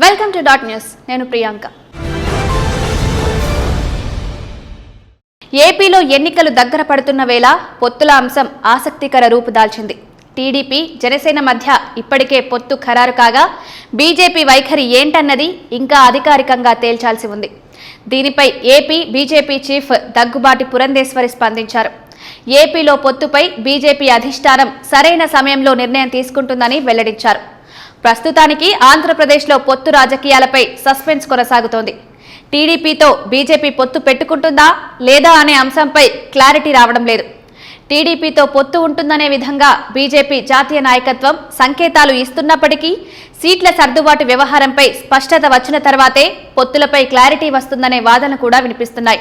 Welcome to dot news నేను ప్రియాంక. ఏపీలో ఎన్నికలు దగ్గర పడుతున్న వేళ పొత్తుల అంశం ఆసక్తికర రూపు దాల్చింది. టీడీపీ జనసేన మధ్య ఇప్పటికే పొత్తు ఖరారు కాగా బీజేపీ వైఖరి ఏంటన్నది ఇంకా అధికారికంగా తేల్చాల్సి ఉంది. దీనిపై AP BJP chief Daggubati Purandeswari స్పందించారు. ఏపీలో పొత్తుపై బీజేపీ అధిష్టానం సరైన సమయంలో నిర్ణయం తీసుకుంటుందని వెల్లడించారు. ప్రస్తుతానికి ఆంధ్రప్రదేశ్లో పొత్తు రాజకీయాలపై సస్పెన్స్ కొనసాగుతోంది. టీడీపీతో బీజేపీ పొత్తు పెట్టుకుంటుందా లేదా అనే అంశంపై క్లారిటీ రావడం లేదు. టీడీపీతో పొత్తు ఉంటుందనే విధంగా బీజేపీ జాతీయ నాయకత్వం సంకేతాలు ఇస్తున్నప్పటికీ సీట్ల సర్దుబాటు వ్యవహారంపై స్పష్టత వచ్చిన తర్వాతే పొత్తులపై క్లారిటీ వస్తుందనే వాదనలు కూడా వినిపిస్తున్నాయి.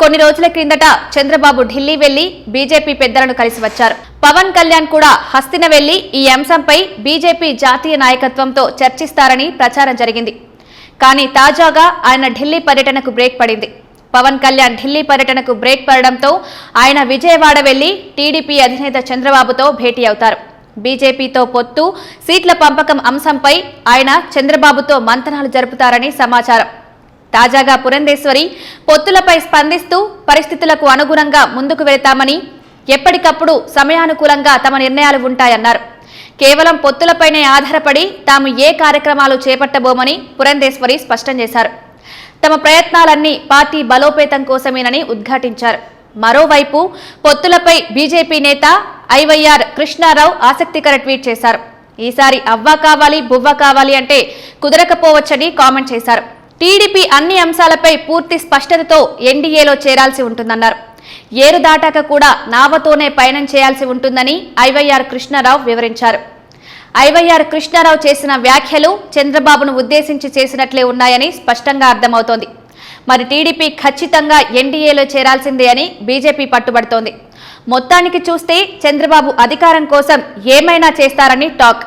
కొన్ని రోజుల క్రిందట చంద్రబాబు ఢిల్లీ వెళ్ళి బీజేపీ పెద్దలను కలిసి వచ్చారు. పవన్ కళ్యాణ్ కూడా హస్తిన వెళ్ళి ఈ అంశంపై బీజేపీ జాతీయ నాయకత్వంతో చర్చిస్తారని ప్రచారం జరిగింది. కానీ తాజాగా ఆయన ఢిల్లీ పర్యటనకు బ్రేక్ పడింది. పవన్ కళ్యాణ్ ఢిల్లీ పర్యటనకు బ్రేక్ పడడంతో ఆయన విజయవాడ వెళ్ళి టీడీపీ అధినేత చంద్రబాబుతో భేటీ అవుతారు. బీజేపీతో పొత్తు సీట్ల పంపకం అంశంపై ఆయన చంద్రబాబుతో మంతనాలు జరుపుతారని సమాచారం. తాజాగా పురంధేశ్వరి పొత్తులపై స్పందిస్తూ పరిస్థితులకు అనుగుణంగా ముందుకు వెళతామని ఎప్పటికప్పుడు సమయానుకూలంగా తమ నిర్ణయాలు ఉంటాయన్నారు. కేవలం పొత్తులపైనే ఆధారపడి తాము ఏ కార్యక్రమాలు చేపట్టబోమని పురంధేశ్వరి స్పష్టం చేశారు. తమ ప్రయత్నాలన్నీ పార్టీ బలోపేతం కోసమేనని ఉద్ఘాటించారు. మరోవైపు పొత్తులపై బీజేపీ నేత ఐవైఆర్ కృష్ణారావు ఆసక్తికర ట్వీట్ చేశారు. ఈసారి అవ్వ కావాలి బువ్వ కావాలి అంటే కుదరకపోవచ్చని కామెంట్ చేశారు. టీడీపీ అన్ని అంశాలపై పూర్తి స్పష్టతతో ఎన్డీఏలో చేరాల్సి ఉంటుందన్నారు. ఏరు దాటాక కూడా నావతోనే పయనం చేయాల్సి ఉంటుందని ఐవైఆర్ కృష్ణారావు వివరించారు. ఐవైఆర్ కృష్ణారావు చేసిన వ్యాఖ్యలు చంద్రబాబును ఉద్దేశించి చేసినట్లే ఉన్నాయని స్పష్టంగా అర్థమవుతోంది. మరి టీడీపీ ఖచ్చితంగా ఎన్డీఏలో చేరాల్సిందే అని బీజేపీ పట్టుబడుతోంది. మొత్తానికి చూస్తే చంద్రబాబు అధికారం కోసం ఏమైనా చేస్తారని టాక్.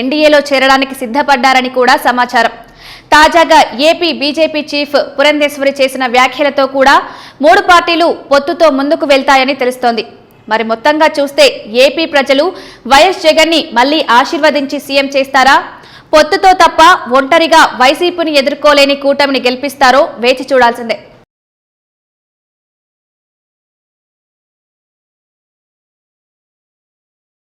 ఎన్డీఏలో చేరడానికి సిద్ధపడ్డారని కూడా సమాచారం. తాజాగా ఏపీ బీజేపీ చీఫ్ పురంధేశ్వరి చేసిన వ్యాఖ్యలతో కూడా మూడు పార్టీలు పొత్తుతో ముందుకు వెళ్తాయని తెలుస్తోంది. మరి మొత్తంగా చూస్తే ఏపీ ప్రజలు వైఎస్ జగన్ని మళ్ళీ ఆశీర్వదించి సీఎం చేస్తారా? పొత్తుతో తప్ప ఒంటరిగా వైసీపీని ఎదుర్కోలేని కూటమిని గెలిపిస్తారో వేచి చూడాల్సిందే.